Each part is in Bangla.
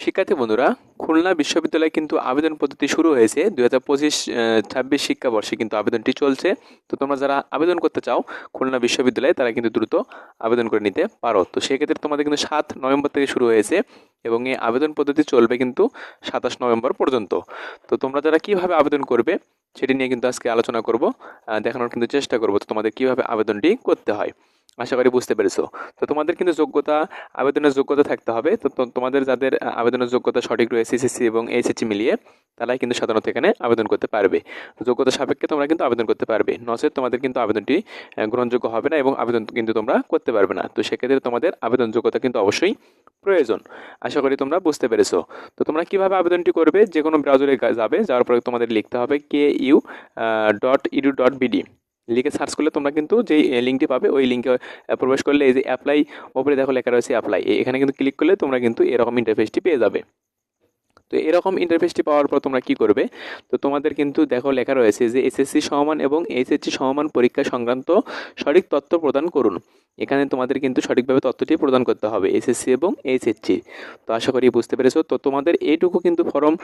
শিক্ষার্থী বন্ধুরা, খুলনা বিশ্ববিদ্যালয়ে কিন্তু আবেদন পদ্ধতি শুরু হয়েছে। দু হাজার পঁচিশ ছাব্বিশ শিক্ষাবর্ষে কিন্তু আবেদনটি চলছে। তো তোমরা যারা আবেদন করতে চাও খুলনা বিশ্ববিদ্যালয়ে, তারা কিন্তু দ্রুত আবেদন করে নিতে পারো। তো সেক্ষেত্রে তোমাদের কিন্তু সাত নভেম্বর থেকে শুরু হয়েছে এবং এই আবেদন পদ্ধতি চলবে কিন্তু সাতাশ নভেম্বর পর্যন্ত। তো তোমরা যারা কীভাবে আবেদন করবে, সেটি নিয়ে কিন্তু আজকে আলোচনা করব। দেখানোর কিন্তু চেষ্টা করব তো তোমাদের কীভাবে আবেদনটি করতে হয়। আশা করি বুঝতে পেরেছ। তো তোমাদের কিন্তু যোগ্যতা, আবেদনের যোগ্যতা থাকতে হবে। তো তোমাদের যাদের আবেদনের যোগ্যতা সঠিক রয়েছে এসএসসি এবং এইচএসসি মিলিয়ে, তারাই কিন্তু সাধারণত এখানে আবেদন করতে পারবে। যোগ্যতা সাপেক্ষে তোমরা কিন্তু আবেদন করতে পারবে। নচেত তোমাদের কিন্তু আবেদনটি গ্রহণযোগ্য হবে না এবং আবেদন কিন্তু তোমরা করতে পারবে না। তো সেক্ষেত্রে তোমাদের আবেদন যোগ্যতা কিন্তু অবশ্যই প্রয়োজন। আশা করি তোমরা বুঝতে পেরেছ। তো তোমরা কীভাবে আবেদনটি করবে? যে কোনো ব্রাউজারে যাবে। যাওয়ার পরে তোমাদের লিখতে হবে K U dot edu dot BD. লিখে সার্চ করলে তোমরা কিন্তু যে লিঙ্কটি পাবে, ওই লিঙ্কে প্রবেশ করলে এই যে অ্যাপ্লাই ওপরে দেখো লেখা রয়েছে অ্যাপ্লাই এখানে কিন্তু ক্লিক করলে তোমরা কিন্তু এরকম ইন্টারফেসটি পেয়ে যাবে। তো এরকম ইন্টারফেসটি পাওয়ার পর তোমরা কি করবে? তো তোমাদের কিন্তু দেখো লেখা রয়েছে যে এসএসসি সমমান এবং এইচএসসি সমমান পরীক্ষা সংক্রান্ত সঠিক তথ্য প্রদান করুন। এখানে তোমাদের কিন্তু সঠিকভাবে তথ্যটি প্রদান করতে হবে এসএসসি এবং এইচএসসি তো আশা করি বুঝতে পেরেছ। তো তোমাদের এইটুকু কিন্তু ফর্ম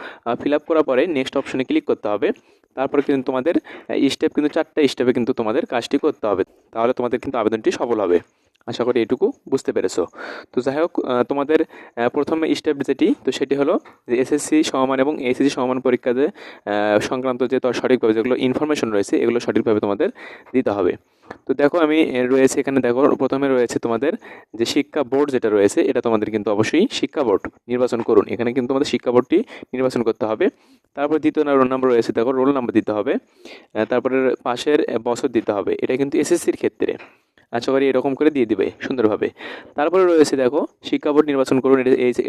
ফিল আপ করার পরে নেক্সট অপশনে ক্লিক করতে হবে। তারপর কিন্তু তোমাদের স্টেপ কিন্তু চারটা স্টেপে কিন্তু তোমাদের কাজটি করতে হবে। তাহলে তোমাদের কিন্তু আবেদনটি সফল হবে। আশা করি এটুকু বুঝতে পেরেছ। তো যাই হোক তোমাদের প্রথমে স্টেপ যেটি, তো সেটি হলো যে এসএসসি সমমান এবং এইচএসসি সমমান পরীক্ষাতে সংক্রান্ত যে তো সঠিকভাবে যেগুলো ইনফরমেশন রয়েছে, এগুলো সঠিকভাবে তোমাদের দিতে হবে। তো দেখো, আমি রয়েছে এখানে দেখো, প্রথমে রয়েছে তোমাদের যে শিক্ষা বোর্ড যেটা রয়েছে, এটা তোমাদের কিন্তু অবশ্যই শিক্ষা বোর্ড নির্বাচন করুন। এখানে কিন্তু তোমাদের শিক্ষা বোর্ডটি নির্বাচন করতে হবে। তারপর দ্বিতীয় রোল নাম্বার রয়েছে, দেখো রোল নাম্বার দিতে হবে। তারপরে পাশের বছর দিতে হবে। এটা কিন্তু এসএসসির ক্ষেত্রে। আশা করি এরকম করে দিয়ে দিবে, সুন্দরভাবে। তারপরে রয়েছে দেখো, শিক্ষা বোর্ড নির্বাচন করুন,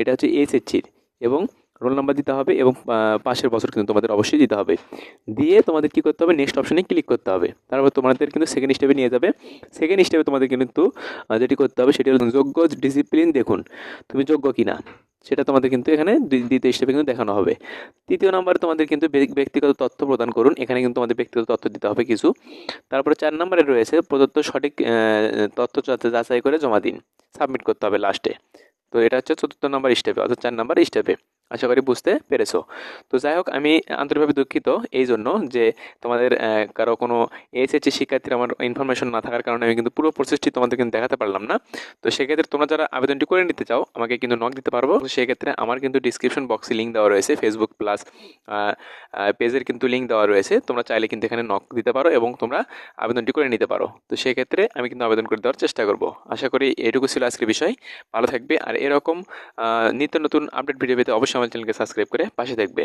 এটা হচ্ছে এইচএসসির এবং রোল নাম্বার দিতে হবে এবং পাশের বছর কিন্তু তোমাদের অবশ্যই দিতে হবে। দিয়ে তোমাদের কী করতে হবে নেক্সট অপশনে ক্লিক করতে হবে। তারপর তোমাদের কিন্তু সেকেন্ড স্টেপে নিয়ে যাবে। সেকেন্ড স্টেপে তোমাদের কিন্তু যেটি করতে হবে সেটি হল যোগ্য ডিসিপ্লিন দেখুন। তুমি যোগ্য কিনা? সেটা তোমাদের কিন্তু এখানে দ্বিতীয় স্টেপে কিন্তু দেখানো হবে। তৃতীয় নম্বরে তোমাদের কিন্তু ব্যক্তিগত তথ্য প্রদান করুন। এখানে কিন্তু তোমাদের ব্যক্তিগত তথ্য দিতে হবে কিছু। তারপরে চার নম্বরে রয়েছে প্রদত্ত সঠিক তথ্য যাচাই- করে জমা দিন। সাবমিট করতে হবে লাস্টে তো এটা হচ্ছে চতুর্থ নম্বর স্টেপে অর্থাৎ চার নম্বর স্টেপে আশা করি বুঝতে পেরেছ। তো যাই হোক, আমি আন্তরিকভাবে দুঃখিত এই জন্য যে তোমাদের কারও কোনো এইচএসসি শিক্ষার্থীর আমার ইনফরমেশন না থাকার কারণে আমি কিন্তু পুরো প্রসেসটি তোমাদের কিন্তু দেখাতে পারলাম না। তো সেক্ষেত্রে তোমরা যারা আবেদনটি করে নিতে চাও, আমাকে কিন্তু নক দিতে পারব। সেক্ষেত্রে আমার কিন্তু ডিসক্রিপশন বক্সে লিঙ্ক দেওয়া রয়েছে ফেসবুক প্লাস পেজের কিন্তু লিঙ্ক দেওয়া রয়েছে। তোমরা চাইলে কিন্তু এখানে নক দিতে পারো এবং তোমরা আবেদনটি করে নিতে পারো। তো সেক্ষেত্রে আমি কিন্তু আবেদন করে দেওয়ার চেষ্টা করব। আশা করি এটুকু ছিল আজকের বিষয়। ভালো থাকবে। আর এরকম নিত্য নতুন আপডেট ভিডিও পেতে অবশ্যই আমার চ্যানেলকে সাবস্ক্রাইব করে পাশে থাকবে